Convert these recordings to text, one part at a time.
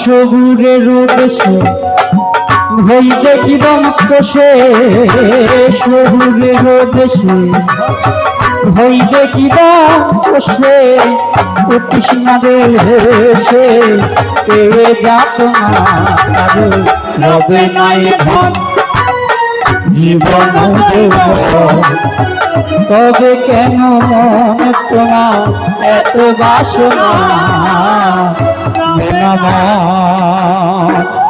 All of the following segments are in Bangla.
সবুরের দেশে হইবে কিরম কোষে সবুরের দেশে হইবে কিরম কোষে ও কৃষ্ণাদের হেসে পেয়ে যাত না রবে নাই ধন জীবন তবে কেন মনে তোমার এত বাসনা? হবে না।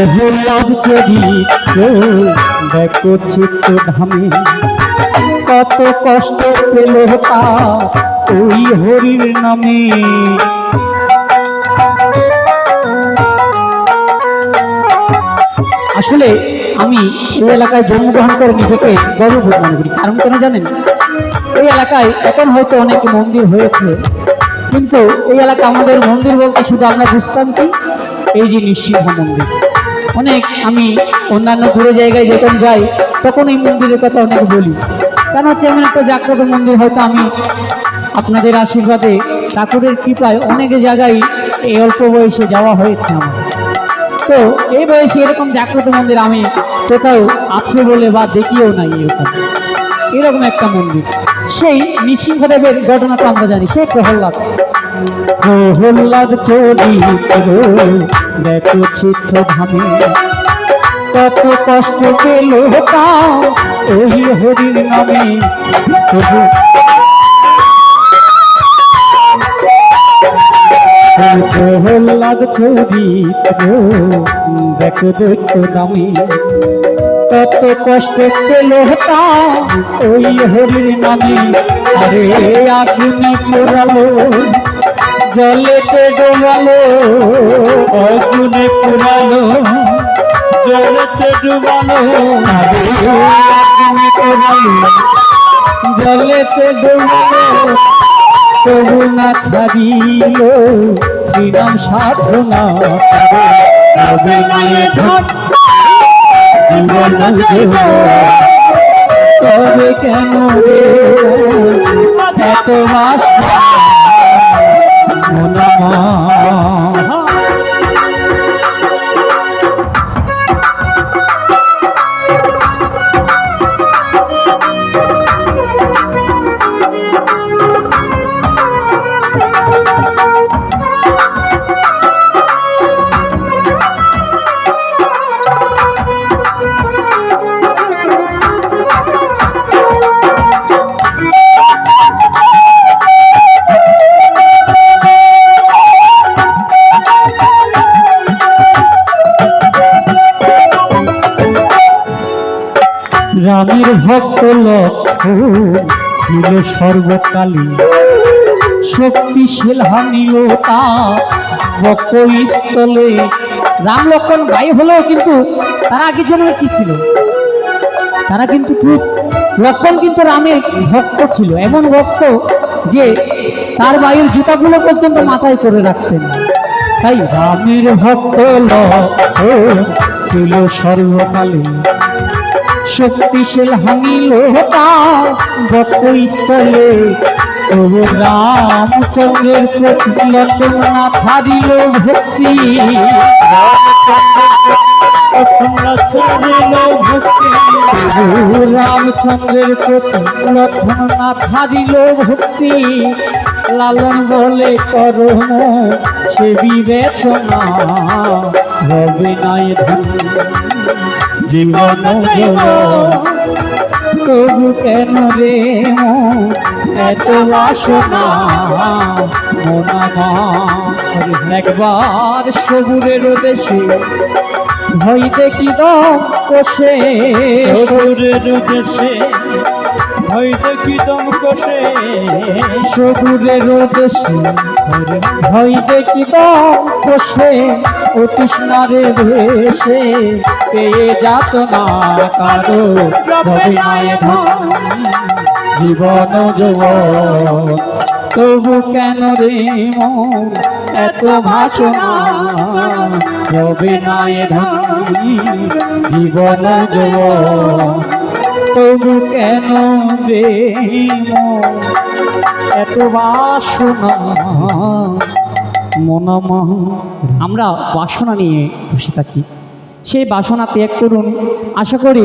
প্রহ্লাদ চরিত্র দেখো চিত্ত ধামে। কত কষ্ট পেল তা ওই হরির নামে। আসলে আমি এই এলাকায় জন্মগ্রহণ করে নিজেকে গর্ববোধ মনে করি। কারণ কেন জানেন? এই এলাকায় এখন হয়তো অনেক মন্দির হয়েছে, কিন্তু এই এলাকা আমাদের মন্দির বলতে শুধু আমরা বুঝতাম কি? এই যে নৃসিংহ মন্দির। অনেক আমি অন্যান্য দূরে জায়গায় যখন যাই, তখন এই মন্দিরের কথা অনেক বলি। কারণ হচ্ছে এমন একটা জাগ্রত মন্দির, হয়তো আমি আপনাদের আশীর্বাদে ঠাকুরের কৃপায় অনেক জায়গায় এই অল্প বয়সে যাওয়া হয়েছে তো এই বয়সে এরকম জাগ্রত মন্দির আমি কোথাও আছে বলে বা দেখিও নাই এরকম। এরকম একটা মন্দির। সেই নৃসিংহদেবের ঘটনা তো আমরা জানি সেই প্রহ্লাদ। প্রহ্লাদ চরিত্র দেখো চিত্র ধামে। কত কষ্ট পেল তা ওই হরির নামে। প্রহ্লাদ চরিত্র দেখো দৈত্য দামি কত কষ্ট পেল তা ওই হরির নামে। আরে আগুনে পোড়ালো জলেতে ডোবালো আগুনে পোড়ালো জলেতে ডুবালো আরে আগুনে পোড়ালো জলেতে ডোবালো তবু না ছাড়িল শ্রীরাম সাধনা তবে মায়ে জীবন তবে কেন রে? এত বাসনা মনামা। রামের ভক্ত লক্ষ্মণ ছিল সর্বকালী। শক্তিশীল হানিল তা বক্ষস্থলে রাম লক্ষণ ভাই হলেও কিন্তু তারা আগে জন্য কি ছিল? তারা কিন্তু লক্ষণ কিন্তু রামের ভক্ত ছিল, এমন ভক্ত যে তার বায়ুর জুতাগুলো পর্যন্ত মাথায় করে রাখতেন। তাই রামের ভক্ত ছিল সর্বকালী। শক্তিশীল হানিল বক্ষস্থলে রামচন্দ্রের প্রতি লক্ষণ না ছাড়িল ভক্তি। রামচন্দ্রের লক্ষণ না ছাড়িল ভক্তি। লালন বলে করম সে বিবেচনা। রবে নাই জীবন তবু কেন রে এত বাসনা? একবার সবুরের দেশে ভয় দেখি দম কষে সবুরের দেশে ভয় দেখি দম কষে সবুরের দেশে ভয় দেখি দম বসে ও কৃষ্ণারে ভেসে। পেয়ে যাত না কারও রবে নাই জীবন যৌবন তবু কেন রে মন? এত ভাষণা রবে নাই ধন জীবন যৌবন। তবু কেন এত বাসনা মনমহ আমরা। বাসনা নিয়ে বসে থাকি। সেই বাসনা ত্যাগ করুন। আশা করি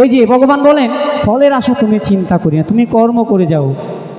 ওই যে ভগবান বলেন, ফলের আশা তুমি চিন্তা করি না, তুমি কর্ম করে যাও।